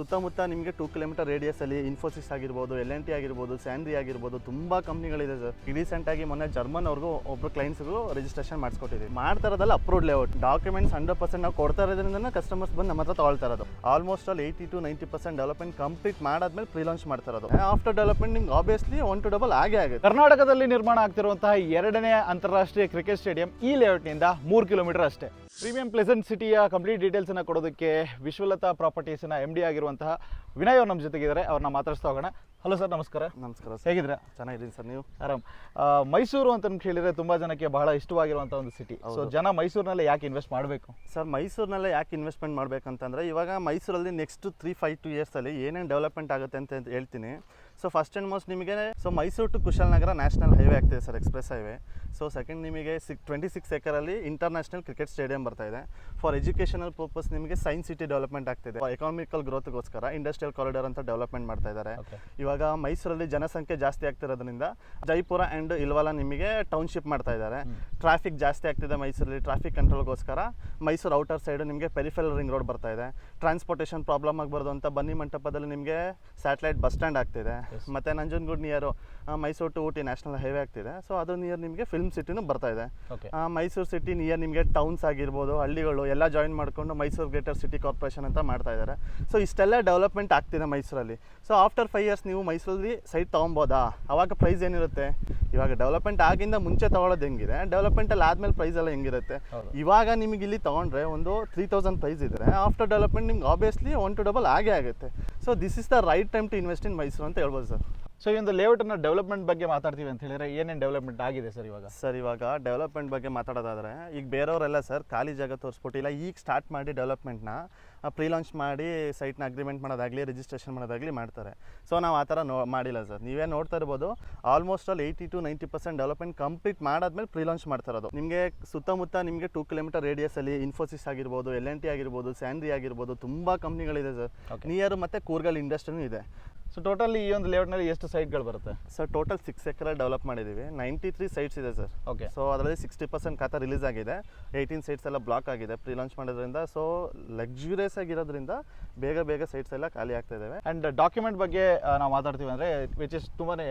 ಸುತ್ತಮುತ್ತ ನಿಮಗೆ two kilometre ರೇಡಿಯಸಲ್ಲಿ Infosys ಆಗಿರ್ಬೋದು ಎಲ್ ಎನ್ ಟಿ ಆಗಿರ್ಬೋದು ಸ್ಯಾಂಡ್ರಿ ಆಗಿರ್ಬೋದು, ತುಂಬ ಕಂಪ್ನಿಗಳಿದೆ ಸರ್ ರೀಸೆಂಟಾಗಿ ಮೊನ್ನೆ ಜರ್ಮನ್ ಅವ್ರಿಗೂ ಒಬ್ಬರು ಕ್ಲೈಂಟ್ಸ್ಗೂ ರಿಜಿಸ್ಟ್ರೇಷನ್ ಮಾಡಿಸ್ಕೊಟ್ಟಿದ್ದೀವಿ. ಮಾಡ್ತಾ ಇರೋದಲ್ಲ approved layout documents hundred percent ನಾವು ಕೊಡ್ತಾ ಇರೋದ್ರಿಂದ ಕಸ್ಟಮರ್ಸ್ ಬಂದು ನಮ್ಮ ಹತ್ರ ತಗೊಳ್ತಾ ಇರೋದು. Almost all eighty to ninety percent development complete ಮಾಡಾದ್ಮೇಲೆ ಪ್ರೀ ಲಾಂಚ್ ಮಾಡ್ತಾ ಇರೋದು. ಆಫ್ಟರ್ ಡೆವಲಪ್ಮೆಂಟ್ ನಿಮ್ಗೆ ಆಬ್ವಿಯಸ್ಲಿ ಒನ್ ಟು ಡಬಲ್ ಆಗೇ ಆಗುತ್ತೆ. ಕರ್ನಾಟಕದಲ್ಲಿ ನಿರ್ಮಾಣ ಆಗ್ತಿರುವಂತಹ ಎರಡನೇ ಅಂತಾರಾಷ್ಟ್ರೀಯ ಕ್ರಿಕೆಟ್ ಸ್ಟೇಡಿಯಂ ಈ ಲೇಔಟ್ನಿಂದ ಮೂರು ಕಿಲೋಮೀಟರ್ ಅಷ್ಟೇ. ಪ್ರೀಮಿಯಂ ಪ್ಲೆಸೆಂಟ್ ಸಿಟಿಯ ಕಂಪ್ಲೀಟ್ ಡೀಟೇಲ್ಸನ್ನು ಕೊಡೋದಕ್ಕೆ ವಿಶ್ವಲತಾ ಪ್ರಾಪರ್ಟೀಸ್ನ ಎಂ ಡಿ ಆಗಿರುವಂತಹ ವಿನಯ್ ಅವ್ರು ನಮ್ಮ ಜೊತೆಗಿದ್ದಾರೆ. ಅವ್ರನ್ನ ಮಾತಾಡಿಸ್ತಾ ಹೋಗೋಣ. ಹಲೋ ಸರ್ ನಮಸ್ಕಾರ. ನಮಸ್ಕಾರ ಸರ್ ಹೇಗಿದ್ದೀರಾ? ಚೆನ್ನಾಗಿದ್ದೀನಿ ಸರ್ ನೀವು? ಆರಾಮ್. ಆ, ಮೈಸೂರು ಅಂತ ಕೇಳಿದ್ರೆ ತುಂಬಾ ಜನಕ್ಕೆ ಬಹಳ ಇಷ್ಟವಾಗಿರುವಂತಹ ಒಂದು ಸಿಟಿ ಸೊ ಜನ ಮೈಸೂರಿನಲ್ಲಿ ಯಾಕೆ ಇನ್ವೆಸ್ಟ್ ಮಾಡಬೇಕು? ಸರ್ ಮೈಸೂರಿನಲ್ಲೇ ಯಾಕೆ ಇನ್ವೆಸ್ಟ್ಮೆಂಟ್ ಮಾಡಬೇಕಂತಂದರೆ ಇವಾಗ ಮೈಸೂರಲ್ಲಿ ನೆಕ್ಸ್ಟ್ ತ್ರೀ ಫೈವ್ ಟು ಇಯರ್ಸಲ್ಲಿ ಏನೇನು ಡೆವಲಪ್ಮೆಂಟ್ ಆಗುತ್ತೆ ಅಂತ ಹೇಳ್ತೀನಿ. ಸೊ ಫಸ್ಟ್ ಆ್ಯಂಡ್ ಮೋಸ್ಟ್ ನಿಮಗೆ so Mysuru to Kushalnagar national highway ಆಗ್ತಿದೆ sir express highway so second ನಿಮಗೆ ಸಿಕ್ ಟ್ವೆಂಟಿ ಸಿಕ್ಸ್ ಏಕರಲ್ಲಿ ಇಂಟರ್ನ್ಯಾಷನಲ್ ಕ್ರಿಕೆಟ್ ಸ್ಟೇಡಿಯಂ ಬರ್ತಾ ಇದೆ. ಫಾರ್ ಎಜುಕೇಷನಲ್ ಪರ್ಪಸ್ ನಿಮಗೆ ಸೈನ್ಸ್ ಸಿಟಿ ಡೆವಲಪ್ಮೆಂಟ್ ಆಗ್ತಿದೆ. ಎಕಾನಮಿಕಲ್ ಗ್ರೋತ್ಗೋಸ್ಕರ ಇಂಡಸ್ಟ್ರಿಯಲ್ ಕಾರಿಡಾರ್ ಅಂತ ಡೆವಲಪ್ಮೆಂಟ್ ಮಾಡ್ತಾ ಇದ್ದಾರೆ. ಇವಾಗ ಮೈಸೂರಲ್ಲಿ ಜನಸಂಖ್ಯೆ ಜಾಸ್ತಿ ಆಗ್ತಿರೋದ್ರಿಂದ ಜೈಪುರ ಆ್ಯಂಡ್ ಇಲ್ವಾಲ ನಿಮಗೆ ಟೌನ್ಶಿಪ್ ಮಾಡ್ತಾ ಇದ್ದಾರೆ. ಟ್ರಾಫಿಕ್ ಜಾಸ್ತಿ ಆಗ್ತಿದೆ ಮೈಸೂರಲ್ಲಿ ಟ್ರಾಫಿಕ್ ಕಂಟ್ರೋಲ್ಗೋಸ್ಕರ ಮೈಸೂರು ಔಟರ್ ಸೈಡ್ ನಿಮಗೆ ಪೆರಿಫೆರಲ್ ರಿಂಗ್ ರೋಡ್ ಬರ್ತಾ ಇದೆ. ಟ್ರಾನ್ಸ್ಪೋರ್ಟೇಷನ್ ಪ್ರಾಬ್ಲಮ್ ಆಗಬಾರ್ದು ಅಂತ ಬನ್ನಿ ಮಂಟಪದಲ್ಲಿ ನಿಮಗೆ ಸ್ಯಾಟಲೈಟ್ ಬಸ್ ಸ್ಟ್ಯಾಂಡ್ ಆಗ್ತಿದೆ. ಮತ್ತು Nanjangud near Mysuru to Ooty national highway ಆಗ್ತಿದೆ. ಸೊ ಅದು ನಿಯರ್ ನಿಮಗೆ ಫಿಲ್ಮ್ ಸಿಟಿನೂ ಬರ್ತಾ ಇದೆ. ಮೈಸೂರು ಸಿಟಿ ನಿಯರ್ ನಿಮಗೆ ಟೌನ್ಸ್ ಆಗಿರ್ಬೋದು ಹಳ್ಳಿಗಳು ಎಲ್ಲ ಜಾಯಿನ್ ಮಾಡಿಕೊಂಡು ಮೈಸೂರು ಗ್ರೇಟರ್ ಸಿಟಿ ಕಾರ್ಪೊರೇಷನ್ ಅಂತ ಮಾಡ್ತಾ ಇದ್ದಾರೆ ಸೊ ಇಷ್ಟೆಲ್ಲ ಡೆವಲಪ್ಮೆಂಟ್ ಆಗ್ತಿದೆ ಮೈಸೂರಲ್ಲಿ. ಸೊ ಆಫ್ಟರ್ ಫೈವ್ ಇಯರ್ಸ್ ನೀವು ಮೈಸೂರಲ್ಲಿ ಸೈಟ್ ತೊಗೊಬೋದಾ? ಅವಾಗ ಪ್ರೈಸ್ ಏನಿರುತ್ತೆ? ಇವಾಗ ಡೆವಲಪ್ಮೆಂಟ್ ಆಗಿಂದ ಮುಂಚೆ ತೊಗೊಳೋದು ಹೆಂಗಿದೆ? ಡೆವಲಪ್ಮೆಂಟಲ್ಲಿ ಆದಮೇಲೆ ಪ್ರೈಸ್ ಎಲ್ಲ ಹೆಂಗಿರುತ್ತೆ. ಇವಾಗ ನಿಮಗೆ ಇಲ್ಲಿ ತೊಗೊಂಡ್ರೆ ಒಂದು ತ್ರೀ ತೌಸಂಡ್ ಪ್ರೈಸ್ ಇದ್ದರೆ ಆಫ್ಟರ್ ಡೆವಲಪ್ಮೆಂಟ್ ನಿಮ್ಗೆ ಆಬ್ವಿಯಸ್ಲಿ ಒನ್ ಟು ಡಬಲ್ ಆಗೇ ಆಗುತ್ತೆ. So this is the right time to invest in Mysuru ಅಂತ ಹೇಳ್ಬೋದು ಸರ್ ಸೊ ಈ ಒಂದು ಲೇಔಟ್ನ ಡೆವಲಪ್ಮೆಂಟ್ ಬಗ್ಗೆ ಮಾತಾಡ್ತೀವಿ ಅಂತ ಹೇಳಿದ್ರೆ ಏನೇನು ಡೆವಲಪ್ಮೆಂಟ್ ಆಗಿದೆ ಸರ್ ಇವಾಗ? ಸರ್ ಇವಾಗ ಡೆವಲಪ್ಮೆಂಟ್ ಬಗ್ಗೆ ಮಾತಾಡೋದಾದ್ರೆ ಈಗ ಬೇರೆಯವರೆಲ್ಲ ಸರ್ ಖಾಲಿ ಜಾಗ ತೋರಿಸ್ಕೊಟ್ಟಿಲ್ಲ ಈಗ ಸ್ಟಾರ್ಟ್ ಮಾಡಿ ಡೆವಲಪ್ಮೆಂಟ್ನ ಪ್ರೀ ಲಾಂಚ್ ಮಾಡಿ ಸೈಟ್ನ ಅಗ್ರಿಮೆಂಟ್ ಮಾಡೋದಾಗಲಿ ರಿಜಿಸ್ಟ್ರೇಷನ್ ಮಾಡೋದಾಗಲಿ ಮಾಡ್ತಾರೆ. ಸೊ ನಾವು ಆ ಥರ ನೋ ಮಾಡಿಲ್ಲ ಸರ್. ನೀವೇ ನೋಡ್ತಾ ಇರ್ಬೋದು almost all eighty to ninety percent development complete ಮಾಡಾದ್ಮೇಲೆ ಪ್ರೀ ಲಾಂಚ್ ಮಾಡ್ತಾ ಇರೋದು. ನಿಮಗೆ ಸುತ್ತಮುತ್ತ ನಿಮಗೆ ಟೂ ಕಿಲೋಮೀಟರ್ ರೇಡಿಯಸಲ್ಲಿ ಇನ್ಫೋಸಿಸ್ ಆಗಿರ್ಬೋದು ಎಲ್ ಎನ್ ಟಿ ಆಗಿರ್ಬೋದು ಸ್ಯಾಂಡ್ರಿ ಆಗಿರ್ಬೋದು ತುಂಬ ಕಂಪ್ನಿಗಳಿದೆ ಸರ್. ನಿಯರ್ ಮತ್ತು ಕೂರ್ಗಲ್ ಇಂಡಸ್ಟ್ರಿನೂ ಇದೆ. ಸೊ ಟೋಟಲ್ ಈ ಒಂದು ಲೇಔಟ್ನಲ್ಲಿ ಎಷ್ಟು ಸೈಟ್ಗಳು ಬರುತ್ತೆ? Sir total six acre develop ಮಾಡಿದ್ದೀವಿ ನೈಂಟಿ ತ್ರೀ ಸೈಟ್ಸ್ ಇದೆ ಸರ್. ಓಕೆ ಸೊ ಅದರಲ್ಲಿ ಸಿಕ್ಸ್ಟಿ ಪರ್ಸೆಂಟ್ ಖಾತಾ ರಿಲೀಸ್ ಆಗಿದೆ. ಏಯ್ಟೀನ್ ಸೈಟ್ಸ್ ಎಲ್ಲ ಬ್ಲಾಕ್ ಆಗಿದೆ ಪ್ರೀ ಲಾಂಚ್ ಮಾಡೋದ್ರಿಂದ. ಸೊ ಲಕ್ಸುರಿಯಸ್ ಆಗಿರೋದ್ರಿಂದ ಬೇಗ ಬೇಗ ಸೈಟ್ಸ್ ಎಲ್ಲ ಖಾಲಿ ಆಗ್ತಾ ಇದಾವೆ. ಅಂಡ್ ಡಾಕ್ಯುಮೆಂಟ್ ಬಗ್ಗೆ ನಾವು ಮಾತಾಡ್ತೀವಿ ಅಂದ್ರೆ ವಿಚ್ ಇಸ್ ತುಂಬಾನೇ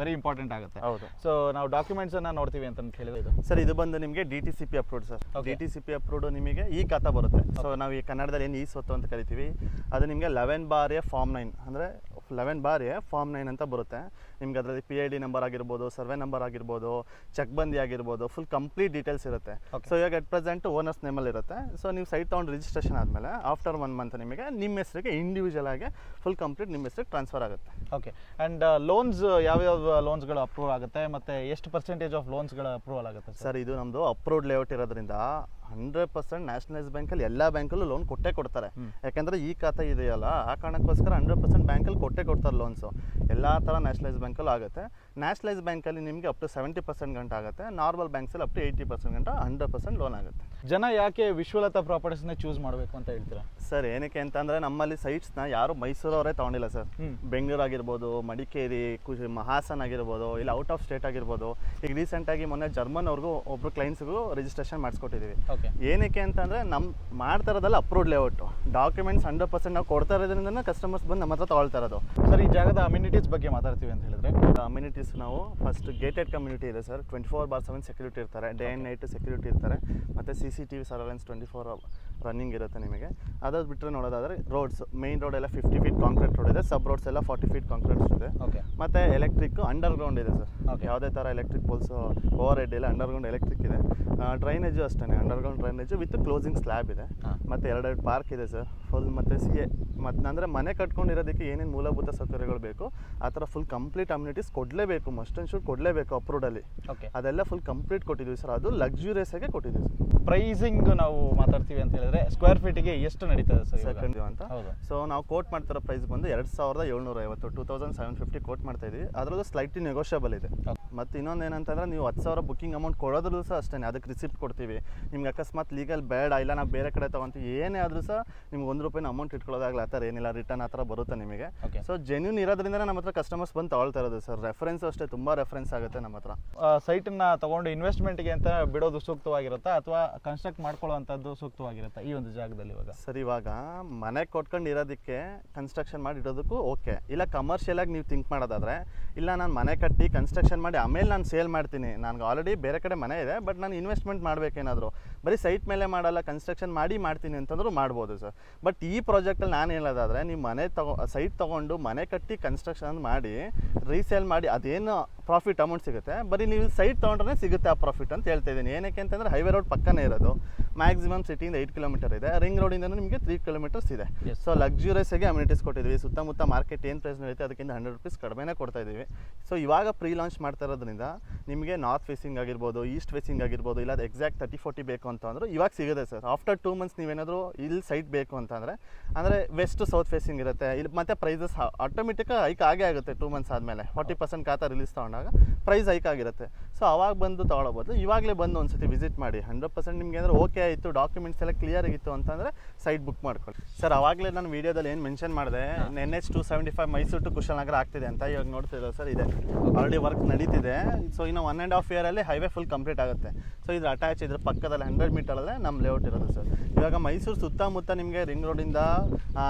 ವೆರಿ ಇಂಪಾರ್ಟೆಂಟ್ ಆಗುತ್ತೆ. ಹೌದು. ಸೊ ನಾವು ಡಾಕ್ಯುಮೆಂಟ್ಸ್ ಅನ್ನ ನೋಡ್ತೀವಿ ಅಂತ ಹೇಳಿದ್ರೆ ಸರ್ ಇದು ಬಂದು ನಿಮಗೆ D T C P approved sir. D T C P approved ನಿಮಗೆ ಈ ಖಾತಾ ಬರುತ್ತೆ. ಸೊ ನಾವು ಈ ಕನ್ನಡದಲ್ಲಿ ಏನು ಈ ಸ್ವತ್ತು ಅಂತ ಕರಿತೀವಿ. ಅದು ನಿಮಗೆ eleven bar A form nine ಅಂದರೆ ಲೆವೆನ್ ಬಾರಿ ಫಾರ್ಮ್ ನೈನ್ ಅಂತ ಬರುತ್ತೆ. ನಿಮ್ಗೆ ಅದರಲ್ಲಿ ಪಿ ಐ ಡಿ ನಂಬರ್ ಆಗಿರ್ಬೋದು ಸರ್ವೆ ನಂಬರ್ ಆಗಿರ್ಬೋದು ಚೆಕ್ ಬಂದಿ ಆಗಿರ್ಬೋದು ಫುಲ್ ಕಂಪ್ಲೀಟ್ ಡೀಟೇಲ್ಸ್ ಇರುತ್ತೆ. ಸೊ ಇವಾಗ ಅಟ್ ಪ್ರೆಸೆಂಟ್ ಓನರ್ಸ್ ನೇಮಲ್ಲಿ ಇರುತ್ತೆ. ಸೊ ನೀವು ಸೈಟ್ ತೊಗೊಂಡು ರಿಜಿಸ್ಟ್ರೇಷನ್ ಆದಮೇಲೆ ಆಫ್ಟರ್ ಒನ್ ಮಂತ್ ನಿಮಗೆ ನಿಮ್ಮ ಹೆಸರಿಗೆ ಇಂಡಿವಿಜುವಲ್ ಆಗಿ ಫುಲ್ ಕಂಪ್ಲೀಟ್ ನಿಮ್ಮ ಹೆಸರಿಗೆ ಟ್ರಾನ್ಸ್ಫರ್ ಆಗುತ್ತೆ. ಓಕೆ ಆ್ಯಂಡ್ ಲೋನ್ಸ್ ಯಾವ್ಯಾವ ಲೋನ್ಸ್ಗಳು ಅಪ್ರೂವ್ ಆಗುತ್ತೆ? ಮತ್ತು ಎಷ್ಟು ಪರ್ಸೆಂಟೇಜ್ ಆಫ್ ಲೋನ್ಸ್ಗಳ ಅಪ್ರೂವಲ್ ಆಗುತ್ತೆ ಸರ್ ಇದು ನಮ್ಮದು ಅಪ್ರೂವ್ಡ್ ಲೇಔಟ್ ಇರೋದ್ರಿಂದ ಹಂಡ್ರೆಡ್ ಪರ್ಸೆಂಟ್ ನ್ಯಾಷನಲೈಸ್ ಬ್ಯಾಂಕಲ್ಲಿ ಎಲ್ಲ ಬ್ಯಾಂಕಲ್ಲೂ ಲೋನ್ ಕೊಟ್ಟೇ ಕೊಡ್ತಾರೆ. ಯಾಕಂದರೆ ಈ ಖಾತೆ ಇದೆಯಲ್ಲ ಆ ಕಾರಣಕ್ಕೋಸ್ಕರ ಹಂಡ್ರೆಡ್ ಪರ್ಸೆಂಟ್ ಬ್ಯಾಂಕಲ್ಲಿ ಕೊಟ್ಟೇ ಕೊಡ್ತಾರೆ ಲೋನ್ಸು ಎಲ್ಲ ಥರ ನ್ಯಾಷನಲೈಸ್ ಬ್ಯಾಂಕಲ್ಲೂ ಆಗುತ್ತೆ. ನ್ಯಾಷನಲೈಸ್ ಬ್ಯಾಂಕಲ್ಲಿ ನಿಮಗೆ ಅಪ್ ಟು ಸೆವೆಂಟಿ ಪರ್ಸೆಂಟ್ ಗಂಟೆ ಆಗುತ್ತೆ. ನಾರ್ಮಲ್ ಬ್ಯಾಂಕ್ಸಲ್ಲಿ ಅಪ್ ಟು ಏಯ್ಟಿ ಪರ್ಸೆಂಟ್ ಗಂಟ ಹಂಡ್ರೆಡ್ ಪರ್ಸೆಂಟ್ ಲೋನ್ ಆಗುತ್ತೆ. ಜನ ಯಾಕೆ ವಿಶ್ವಲತಾ ಪ್ರಾಪರ್ಟೀಸ್ನ ಚೂಸ್ ಮಾಡಬೇಕು ಅಂತ ಹೇಳ್ತೀರಾ? ಸರ್ ಏನಕ್ಕೆ ಅಂತಂದರೆ ನಮ್ಮಲ್ಲಿ ಸೈಟ್ಸ್ನ ಯಾರು ಮೈಸೂರವರೇ ತೊಗೊಂಡಿಲ್ಲ ಸರ್. ಬೆಂಗಳೂರು ಆಗಿರ್ಬೋದು ಮಡಿಕೇರಿ ಕುಶಿ ಮಹಾಸನ್ ಆಗಿರ್ಬೋದು ಇಲ್ಲ ಔಟ್ ಆಫ್ ಸ್ಟೇಟ್ ಆಗಿರ್ಬೋದು. ಈಗ ರೀಸೆಂಟಾಗಿ ಮೊನ್ನೆ ಜರ್ಮನ್ ಅವ್ರಿಗೂ ಒಬ್ರು ಕ್ಲೈಂಟ್ಸ್ಗೂ ರಿಜಿಸ್ಟ್ರೇಷನ್ ಮಾಡಿಸ್ಕೊಟ್ಟಿದ್ದೀವಿ ಏನಕ್ಕೆ ಅಂತಂದರೆ ನಮ್ಮ ಮಾಡ್ತಾರದಲ್ಲ approved layout documents hundred percent ನಾವು ಕೊಡ್ತಾ ಇರೋದ್ರಿಂದ ಕಸ್ಟಮರ್ಸ್ ಬಂದು ನಮ್ಮ ಹತ್ರ ತೊಗೊಳ್ತಾ ಇರೋದು. ಸರ್ ಈ ಜಾಗದ ಅಮ್ಯುನಿಟೀಸ್ ಬಗ್ಗೆ ಮಾತಾಡ್ತೀವಿ ಅಂತ ಹೇಳಿದ್ರೆ? ಅಮ್ಯುನಿಟೀಸ್ ನಾವು. ಫಸ್ಟ್ ಗೇಟೆಡ್ ಕಮ್ಯುನಿಟಿ ಇದೆ sir. Twenty four bar seven security ಇರ್ತಾರೆ ಡೇ ಆ್ಯಂಡ್ ನೈಟ್ ಸೆಕ್ಯೂರಿಟಿ ಇರ್ತಾರೆ. ಮತ್ತು C C T V surveillance twenty four running ಇರುತ್ತೆ ನಿಮಗೆ. ಅದಾದ ಬಿಟ್ಟರೆ ನೋಡೋದಾದರೆ ರೋಡ್ಸ್ ಮೇನ್ ರೋಡ್ ಎಲ್ಲ ಫಿಫ್ಟಿ ಫೀಟ್ ಕಾಂಕ್ರೀಟ್ ರೋಡ್ ಇದೆ ಸಬ್ ರೋಡ್ಸ್ ಎಲ್ಲ ಫಾರ್ಟಿ ಫೀಟ್ ಕಾಂಕ್ರೀಟ್ಸ್ ಇದೆ. ಓಕೆ ಮತ್ತು ಎಲೆಕ್ಟ್ರಿಕ್ ಅಂಡರ್ ಗ್ರೌಂಡ್ ಇದೆ ಸರ್. ಯಾವುದೇ ಥರ ಎಲೆಕ್ಟ್ರಿಕ್ ಪೋಲ್ಸ್ ಓವರ್ ಹೆಡ್ ಇಲ್ಲ ಅಂಡರ್ ಗ್ರೌಂಡ್ ಎಲೆಕ್ಟ್ರಿಕ್ ಇದೆ. ಡ್ರೈನೇಜು ಅಷ್ಟೇ underground drainage with closing slab ಇದೆ. ಮತ್ತೆ ಎರಡೆರಡು ಪಾರ್ಕ್ ಇದೆ ಸರ್ ಫುಲ್ ಮತ್ತು ಸಿ ಎ ಮತ್ತು ಅಂದರೆ ಮನೆ ಕಟ್ಕೊಂಡಿರೋದಕ್ಕೆ ಏನೇನು ಮೂಲಭೂತ ಸೌಕರ್ಯಗಳು ಬೇಕು ಆ ಥರ ಫುಲ್ ಕಂಪ್ಲೀಟ್ ಅಮ್ಯುನಿಟೀಸ್ ಕೊಡಲೇಬೇಕು ಮಸ್ಟ್ ಆ್ಯಂಡ್ ಶೂಟ್ ಕೊಡಲೇಬೇಕು ಅಪ್ರೂಡಲ್ಲಿ ಓಕೆ ಅದೆಲ್ಲ ಫುಲ್ ಕಂಪ್ಲೀಟ್ ಕೊಟ್ಟಿದ್ದೀವಿ ಸರ್ ಅದು ಲಕ್ಸುರಿಯಸ್ ಆಗಿ ಕೊಟ್ಟಿದ್ದೀವಿ ಸರ್ ಪ್ರೈಸಿಂಗ್ ನಾವು ಮಾತಾಡ್ತೀವಿ ಅಂತ ಹೇಳಿದ್ರೆ ಸ್ಕ್ವೇರ್ ಫೀಟಿಗೆ ಎಷ್ಟು ನಡೀತದೆ ಸರ್ ಅಂತ. ಹೌದು. ಸೊ ನಾವು ಕೋಟ್ ಮಾಡ್ತಿರೋ ಪ್ರೈಸ್ ಬಂದು ಎರಡು ಸಾವಿರದ ಏಳ್ನೂರ ಐವತ್ತು two thousand seven fifty quote ಮಾಡ್ತಾ ಇದೀವಿ. ಅದರಲ್ಲೂ ಸ್ಲೈಟ್ಲಿ ನೆಗೋಷಿಯಬಲ್ ಇದೆ. ಮತ್ತು ಇನ್ನೊಂದು ಏನಂತಂದ್ರೆ ನೀವು ಹತ್ತು ಸಾವಿರ ಬುಕ್ಕಿಂಗ್ ಅಮೌಂಟ್ ಕೊಡೋದ್ರಲ್ಲೂ ಸಹ ಅಷ್ಟೇ ಅದಕ್ಕೆ ರಿಸಿಪ್ಟ್ ಕೊಡ್ತೀವಿ. ನಿಮ್ಗೆ ಅಕಸ್ಮಾತ್ ಲೀಗಲ್ ಬೇಡ ಇಲ್ಲ ನಾವು ಬೇರೆ ಕಡೆ ತೊಗೊಂತೀವಿ ಏನೇ ಆದರೂ ಸಹ ನಿಮ್ಗೆ ಒಂದು ರೂಪಾಯಿನ ಅಮೌಂಟ್ ಇಟ್ಕೊಳ್ಳೋದಾಗಲ್ಲ ಆ ಥರ ಏನಿಲ್ಲ ರಿಟರ್ನ್ ಆ ಥರ ಬರುತ್ತೆ ನಿಮಗೆ. ಸೊ ಜೆನ್ಯೂನ್ ಇರೋದ್ರಿಂದ ನಮ್ಮ ಹತ್ರ ಕಸ್ಟಮರ್ಸ್ ಬಂದು ತಗೊಳ್ತಾ ಇರೋದು ಸರ್. ರೆಫರೆನ್ಸ್ ಅಷ್ಟೇ ತುಂಬ ರೆಫರೆನ್ಸ್ ಆಗುತ್ತೆ ನಮ್ಮ ಹತ್ರ. ಸೈಟನ್ನು ತೊಗೊಂಡು ಇನ್ವೆಸ್ಟ್ಮೆಂಟ್ಗೆ ಅಂತ ಬಿಡೋದು ಸೂಕ್ತವಾಗಿರುತ್ತಾ? ಅಥವಾ ಕನ್ಸ್ಟ್ರಕ್ಟ್ ಮಾಡ್ಕೊಳ್ಳುವಂಥದ್ದು ಸೂಕ್ತವಾಗಿರುತ್ತಾ ಈ ಒಂದು ಜಾಗದಲ್ಲಿ ಇವಾಗ? ಸರ್ ಇವಾಗ ಮನೆ ಕೊಟ್ಕೊಂಡು ಇರೋದಕ್ಕೆ ಕನ್ಸ್ಟ್ರಕ್ಷನ್ ಮಾಡಿ ಇಡೋದಕ್ಕೂ ಓಕೆ ಇಲ್ಲ ಕಮರ್ಷಿಯಲಾಗಿ ನೀವು ಥಿಂಕ್ ಮಾಡೋದಾದ್ರೆ ಇಲ್ಲ ನಾನು ಮನೆ ಕಟ್ಟಿ ಕನ್ಸ್ಟ್ರಕ್ಷನ್ ಮಾಡಿ ಆಮೇಲೆ ನಾನು ಸೇಲ್ ಮಾಡ್ತೀನಿ. ನನಗೆ ಆಲ್ರೆಡಿ ಬೇರೆ ಕಡೆ ಮನೆ ಇದೆ ಬಟ್ ನಾನು ಇನ್ವೆಸ್ಟ್ಮೆಂಟ್ ಮಾಡಬೇಕೇನಾದರೂ. ಬರೀ ಸೈಟ್ ಮೇಲೆ ಮಾಡಲ್ಲ ಕನ್ಸ್ಟ್ರಕ್ಷನ್ ಮಾಡಿ ಮಾಡ್ತೀನಿ ಅಂತಂದರೂ ಮಾಡ್ಬೋದು ಸರ್. ಬಟ್ ಈ ಪ್ರಾಜೆಕ್ಟಲ್ಲಿ ನಾನು ಹೇಳೋದಾದರೆ, ನೀವು ಮನೆ ತಗೋ ಸೈಟ್ ತೊಗೊಂಡು ಮನೆ ಕಟ್ಟಿ ಕನ್ಸ್ಟ್ರಕ್ಷನ್ ಮಾಡಿ ರೀಸೇಲ್ ಮಾಡಿ, ಅದೇನು ಪ್ರಾಫಿಟ್ ಅಮೌಂಟ್ ಸಿಗುತ್ತೆ. ಬರೀ ನೀವು ಸೈಟ್ ತೊಗೊಂಡ್ರೆ ಸಿಗುತ್ತೆ ಆ ಪ್ರಾಫಿಟ್ ಅಂತ ಹೇಳ್ತಾ ಇದ್ದೀನಿ. ಏನಕ್ಕೆ ಅಂತಂದರೆ ಹೈವೇ ರೋಡ್ ಪಕ್ಕನೇ ಇರೋದು. ಮ್ಯಾಕ್ಸಿಮಮ್ ಸಿಟಿಯಿಂದ ಏಯ್ಟ್ ಕಿಲೋಮೀಟರ್ ಇದೆ. ರಿಂಗ್ ರೋಡಿಂದ ನಿಮಗೆ ತ್ರೀ ಕಿಲೋಮೀಟರ್ಸ್ ಇದೆ. ಸೊ ಲಕ್ಸುರಿಯಸ್ ಆಗಿ ಅಮ್ಯುನಿಟೀಸ್ ಕೊಟ್ಟಿದ್ವಿ ಸುತ್ತಮುತ್ತ ಮಾರ್ಕೆಟ್ ಏನು ಪ್ರೈಸ್ ನಡೆಯುತ್ತೆ ಅದಕ್ಕಿಂತ ಹಂಡ್ರೆಡ್ ರುಪೀಸ್ ಕಡಿಮೆನೇ ಕೊಡ್ತಾ ಇದ್ದೀವಿ. ಸೊ ಇವಾಗ ಪ್ರೀ ಲಾಂಚ್ ಮಾಡ್ತಾ ಇರೋದ್ರಿಂದ ನಿಮಗೆ ನಾರ್ತ್ ಫೇಸಿಂಗ್ ಆಗಿರ್ಬೋದು ಈಸ್ಟ್ ಫೇಸಿಂಗ್ ಆಗಿರ್ಬೋದು ಇಲ್ಲ ಎಕ್ಸಾಕ್ಟ್ ತರ್ಟಿ ಫೋರ್ಟಿ ಬೇಕು ಅಂತ ಅಂದ್ರೆ ಇವಾಗ ಸಿಗುತ್ತೆ ಸರ್ ಆಫ್ಟರ್ ಟೂ ಮಂತ್ಸ್ ನೀವೇನಾದರೂ ಇಲ್ಲಿ ಸೈಟ್ ಬೇಕು ಅಂತಂದರೆ ಅಂದರೆ ವೆಸ್ಟ್ ಸೌತ್ ಫೇಸಿಂಗ್ ಇರುತ್ತೆ. ಇಲ್ಲಿ ಮತ್ತೆ ಪ್ರೈಸಸ್ ಆಟೋಮೆಟಿಕ್ ಹೈಕ್ ಆಗೇ ಆಗುತ್ತೆ ಟೂ ಮಂತ್ಸ್ ಆದಮೇಲೆ. ಫಾರ್ಟಿ ಪರ್ಸೆಂಟ್ ಖಾತಾ ರಿಲೀಸ್ ತೊಗೊಂಡಾಗ ಪ್ರೈಸ್ ಹೈಕ್ ಆಗಿರುತ್ತೆ. ಸೊ ಅವಾಗ ಬಂದು ತೊಗೊಳಬೋದು ಇವಾಗಲೇ ಬಂದು ಒಂದ್ಸತಿ ವಿಸಿಟ್ ಮಾಡಿ. ಹಂಡ್ರೆಡ್ ಪರ್ಸೆಂಟ್ ನಿಮಗೆ ಅಂದರೆ ಓಕೆ ಆಯಿತು ಡಾಕ್ಯುಮೆಂಟ್ಸ್ ಎಲ್ಲ ಕ್ಲಿಯರ್ ಆಗಿತ್ತು ಅಂತಂದರೆ ಸೈಟ್ ಬುಕ್ ಮಾಡ್ಕೊಳ್ಳಿ. ಸರ್ ಅವಾಗಲೇ ನಾನು ವಿಡಿಯೋದಲ್ಲಿ ಏನು ಮೆನ್ಷನ್ ಮಾಡಿದೆ N H two seventy five Mysuru to Kushalnagar ಆಗ್ತಿದೆ ಅಂತ ಇವಾಗ ನೋಡ್ತಿದ್ದಾರೆ ಸರ್ ಇದೆ. ಆಲ್ರೆಡಿ ವರ್ಕ್ ನಡೀತಿದೆ. ಸೊ ಇನ್ನು ಒನ್ ಆ್ಯಂಡ್ ಹಾಫ್ ಇಯರಲ್ಲಿ ಹೈವೇ ಫುಲ್ ಕಂಪ್ಲೀಟ್ ಆಗುತ್ತೆ. ಸೊ ಇದು ಅಟ್ಯಾಚ್ ಇದ್ರ ಪಕ್ಕದಲ್ಲಿ ಹಂಡ್ರೆಡ್ ಮೀಟರಲ್ಲೇ ನಮ್ಮ ಲೇಔಟ್ ಇರೋದು ಸರ್ ಇವಾಗ ಮೈಸೂರು ಸುತ್ತಮುತ್ತ ನಿಮಗೆ ರಿಂಗ್ ರೋಡಿಂದ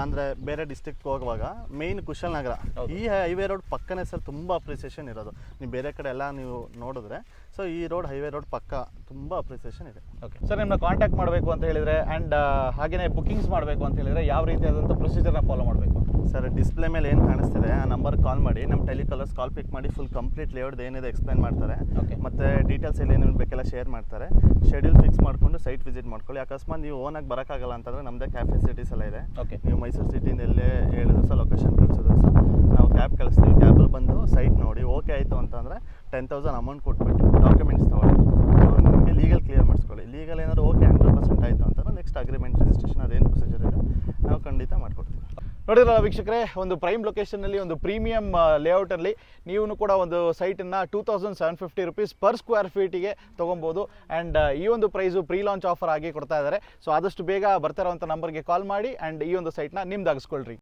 ಅಂದರೆ ಬೇರೆ ಡಿಸ್ಟಿಕ್ಗೆ ಹೋಗುವಾಗ ಮೇಯ್ನ್ ಕುಶಲನಗರ. ಈ ಹೈವೇ ರೋಡ್ ಪಕ್ಕನೇ ಸರ್ ತುಂಬ ಅಪ್ರಿಸಿಯೇಷನ್ ಇರೋದು. ನೀವು ಬೇರೆ ಕಡೆ ಎಲ್ಲ ನೀವು ನೋಡಿದ್ರೆ ಸೊ ಈ ರೋಡ್ ಹೈವೇ ರೋಡ್ ಪಕ್ಕ. ತುಂಬ ಅಪ್ರಿಸಿಯೇಷನ್ ಇದೆ. ಓಕೆ ಸರ್ ನಿಮ್ಮನ್ನ ಕಾಂಟ್ಯಾಕ್ಟ್ ಮಾಡಬೇಕು ಅಂತ ಹೇಳಿದರೆ ಆ್ಯಂಡ್ ಹಾಗೆಯೇ ಬುಕ್ಕಿಂಗ್ಸ್ ಮಾಡಬೇಕು ಅಂತ ಹೇಳಿದರೆ ಯಾವ ರೀತಿಯಾದಂಥ ಪ್ರೊಸೀಜರ್ನ ಫಾಲೋ ಮಾಡಬೇಕು? ಸರ್ ಡಿಸ್ಪ್ಲೇ ಮೇಲೆ ಏನು ಕಾಣಿಸ್ತಿದೆ ಆ ನಂಬರ್ ಕಾಲ್ ಮಾಡಿ ನಮ್ಮ ಟೆಲಿಕಾಲರ್ಸ್ ಕಾಲ್ ಪಿಕ್ ಮಾಡಿ ಫುಲ್ ಕಂಪ್ಲೀಟ್ ಲೇಔಟ್ ಏನಿದೆ ಎಕ್ಸ್ಪ್ಲೈನ್ ಮಾಡ್ತಾರೆ. ಓಕೆ ಮತ್ತು ಡೀಟೇಲ್ಸ್ ಎಲ್ಲ ಏನೇನು ಬೇಕೆಲ್ಲ ಶೇರ್ ಮಾಡ್ತಾರೆ. ಶೆಡ್ಯೂಲ್ ಫಿಕ್ಸ್ ಮಾಡಿಕೊಂಡು ಸೈಟ್ ವಿಸಿಟ್ ಮಾಡ್ಕೊಳ್ಳಿ. ಅಕಸ್ಮಾತ್ ನೀವು ಓನಾಗಿ ಬರೋಕ್ಕಾಗಲ್ಲ ಅಂತಂದರೆ ನಮ್ಮದೇ ಕ್ಯಾಬ್ ಫೆಸಿಲಿಟೀಸ್ ಎಲ್ಲ ಇದೆ. ಓಕೆ ನೀವು ಮೈಸೂರು ಸಿಟಿಯಿಂದ ಎಲ್ಲೇ ಹೇಳಿದ್ರು ಸರ್ ಲೊಕೇಶನ್ ಕಳಿಸಿದ್ರು ಸರ್ ನಾವು ಕ್ಯಾಬ್ ಕಳಿಸ್ತೀವಿ. ಕ್ಯಾಬಲ್ಲಿ ಬಂದು ಸೈಟ್ ನೋಡಿ ಓಕೆ ಆಯಿತು ಅಂತಂದರೆ ಟೆನ್ ತೌಸಂಡ್ ಅಮೌಂಟ್ ಕೊಟ್ಬಿಟ್ಟು ಡಾಕ್ಯುಮೆಂಟ್ಸ್ ತೊಗೊಳ್ಳಿ. ಲೀಗಲ್ ಕ್ಲಿಯರ್ ಮಾಡಿಸ್ಕೊಳ್ಳಿ. ಲೀಗಲ್ ಏನಾದರೂ ಓಕೆ ಹಂಡ್ರೆಡ್ ಪರ್ಸೆಂಟ್ ಆಯಿತು ಅಂತಂದ್ರೆ ನೆಕ್ಸ್ಟ್ ಅಗ್ರಿಮೆಂಟ್ ರಿಜಿಸ್ಟ್ರೇಷನ್ ಅದೇನು ಪ್ರೊಸೀಜರ್ ಇದೆ, ನಾವು ಖಂಡಿತ ಮಾಡಿಕೊಡ್ತೀವಿ. ನೋಡಿದ್ರಲ್ಲ ವೀಕ್ಷಕರೇ, ಒಂದು ಪ್ರೈಮ್ ಲೊಕೇಶನಲ್ಲಿ ಒಂದು ಪ್ರೀಮಿಯಂ ಲೇಔಟಲ್ಲಿ ನೀವು ಕೂಡ ಒಂದು ಸೈಟನ್ನು two thousand seven fifty rupees per square ಫೀಟಿಗೆ ತೊಗೊಬೋದು. ಆ್ಯಂಡ್ ಈ ಒಂದು ಪ್ರೈಸು ಪ್ರೀ ಲಾಂಚ್ ಆಫರ್ ಆಗಿ ಕೊಡ್ತಾ ಇದ್ದಾರೆ ಸೊ ಆದಷ್ಟು ಬೇಗ ಬರ್ತಾ ಇರೋವಂಥ ನಂಬರ್ಗೆ ಕಾಲ್ ಮಾಡಿ ಆ್ಯಂಡ್ ಈ ಒಂದು ಸೈಟ್ನ ನಿಮ್ದಾಗಿಸ್ಕೊಳ್ರಿ.